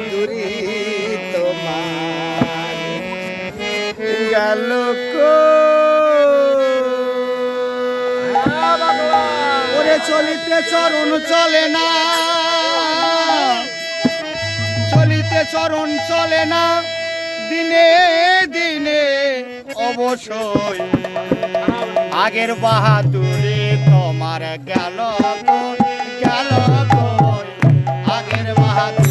মাধুরী তোমার গেল ওরে চলিতে চরণ চলে না। চলিতে চরণ চলে না। দিনে দিনে অবশ্যই আগের বাহাদুরি তোমার গেল গেল আগের বাহাদুর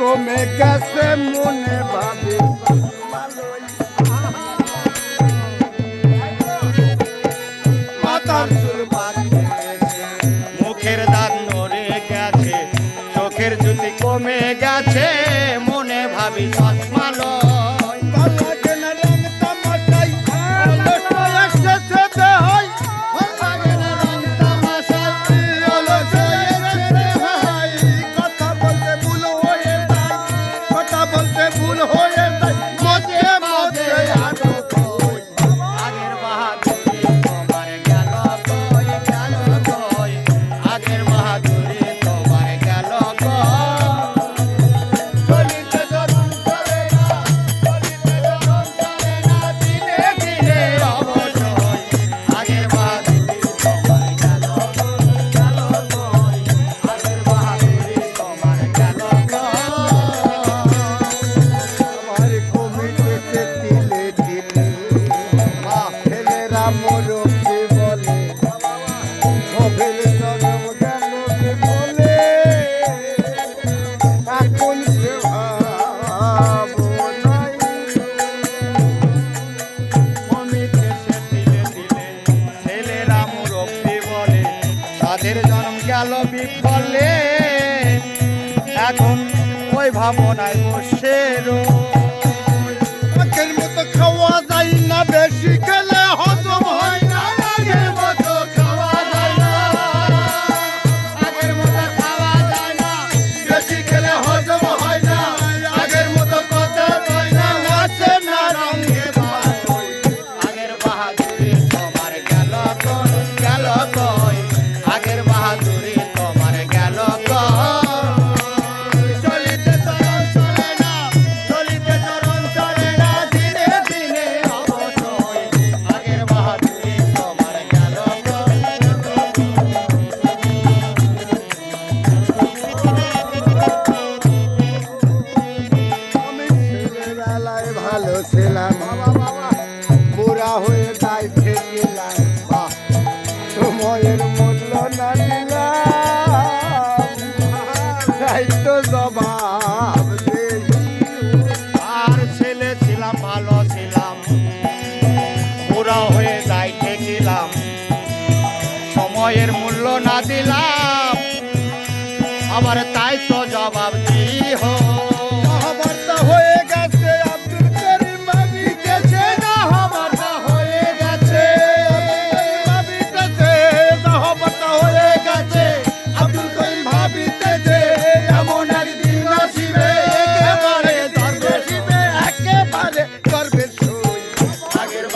কমে গেছে মনে ভাবে মুখের দাঁত নড়ে চোখের জুতি কমে গেছে মনে ভাবি চশমালয় ভাবনায় বসে রো মতো খাওয়া যায় না বেশি খেলে ভালো ছিলাম। হয়ে তাই ফেরিলাম সময়ের মূল্য না দিলাম। তো জবাব আর ছেলে ছিলাম, ভালো ছিলাম। বুড়া হয়ে তাই ঠেকিলাম সময়ের মূল্য না দিলাম।